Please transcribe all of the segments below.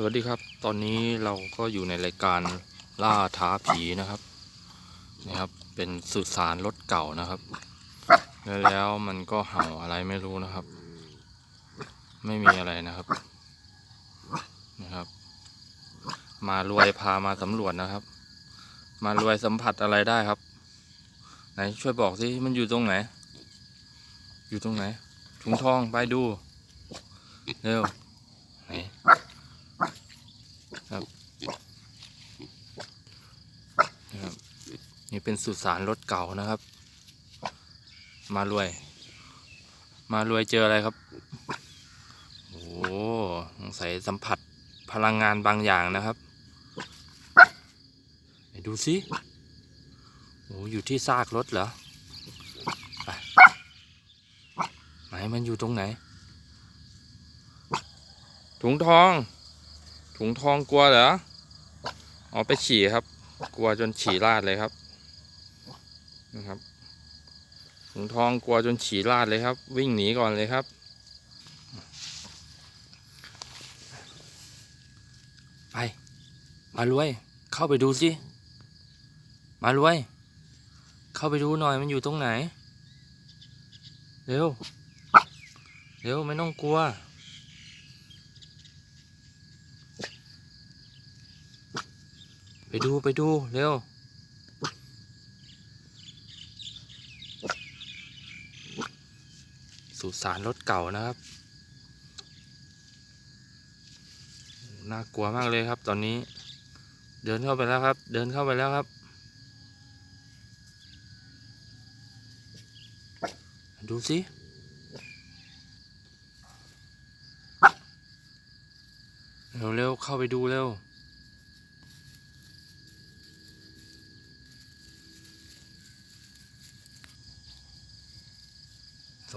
สวัสดีครับ ตอนนี้เราก็อยู่ในรายการล่าท้าผีนะครับนะครับ เป็นสุสานรถเก่านะครับแล้วแล้วมันก็เห่าอะไรไม่รู้นะครับ ไม่มีอะไรนะครับนะครับ มารวยพามาสำรวจนะครับ มารวยสัมผัสอะไรได้ครับ ไหนช่วยบอกสิมันอยู่ตรงไหน อยู่ตรงไหนถุงทองไปดูเร็วไหน นะครับ นี่เป็นสุสานรถเก่านะครับ มารวย มารวยเจออะไรครับ โอ้โหสงสัยสัมผัสพลังงานบางอย่างนะครับไหนดูสิโอ้อยู่ที่ซากรถเหรอไปไหนมันอยู่ตรงไหน ถุงทอง ถุงทองกลัวเหรออ๋อไปฉี่ครับ กลัวจนฉี่ราดเลยครับ นะครับถุงทองกลัวจนฉี่ราดเลยครับ วิ่งหนีก่อนเลยครับ ไป มารวย เข้าไปดูสิมารวย เข้าไปดูหน่อยมันอยู่ตรงไหน เร็ว เร็วไม่ต้องกลัวไปดูไปดูเร็ว สุสานรถเก่านะครับ น่ากลัวมากเลยครับตอนนี้ เดินเข้าไปแล้วครับ เดินเข้าไปแล้วครับ ดูสิเร็วๆเข้าไปดูเร็ว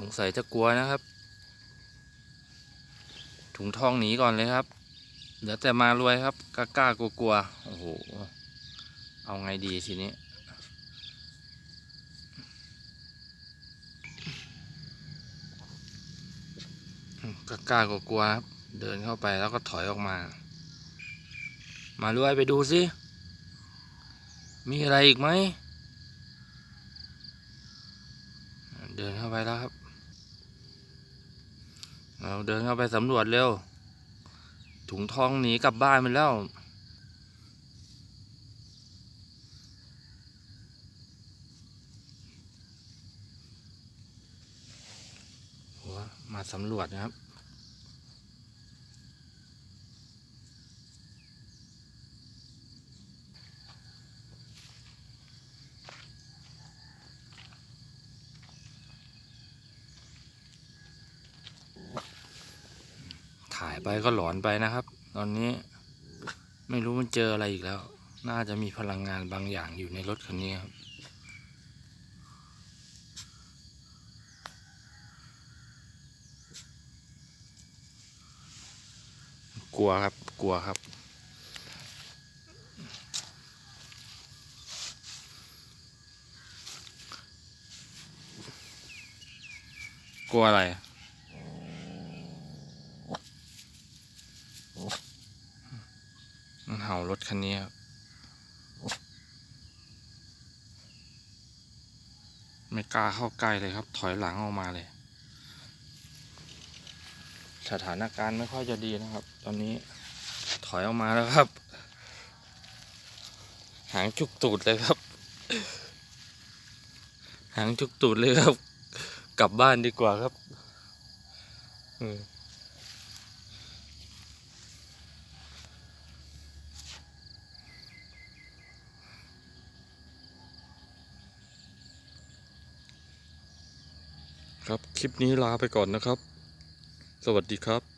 งสัยจะกลัวนะครับ ถุงทองหนีก่อนเลยครับ เดี๋ยวแต่มารวยครับ กล้ากล้ากลัวกลัวโอ้โห เอาไงดีทีนี้ กล้ากล้ากลัวกลัวครับ เดินเข้าไปแล้วก็ถอยออกมา มารวยไปดูสิ มีอะไรอีกไหมเดินเข้าไปแล้วครับ เราเดินเข้าไปสำรวจเร็ว ถุงทองหนีกลับบ้านไปแล้วหัวมาสำรวจนะครับายไปก็หลอนไปนะครับ ตอนนี้ไม่รู้มันเจออะไรอีกแล้ว น่าจะมีพลังงานบางอย่างอยู่ในรถคันนี้ครับกลัวครับ กลัวครับ กลัวอะไร มันเห่ารถคันนี้ครับไม่กล้าเข้าใกล้เลยครับ ถอยหลังออกมาเลย สถานการณ์ไม่ค่อยจะดีนะครับ ตอนนี้ถอยออกมาแล้วครับ หางจุกตูดเลยครับ หางจุกตูดเลยครับ กลับบ้านดีกว่าครับ อืม ครับ คลิปนี้ลาไปก่อนนะครับ สวัสดีครับ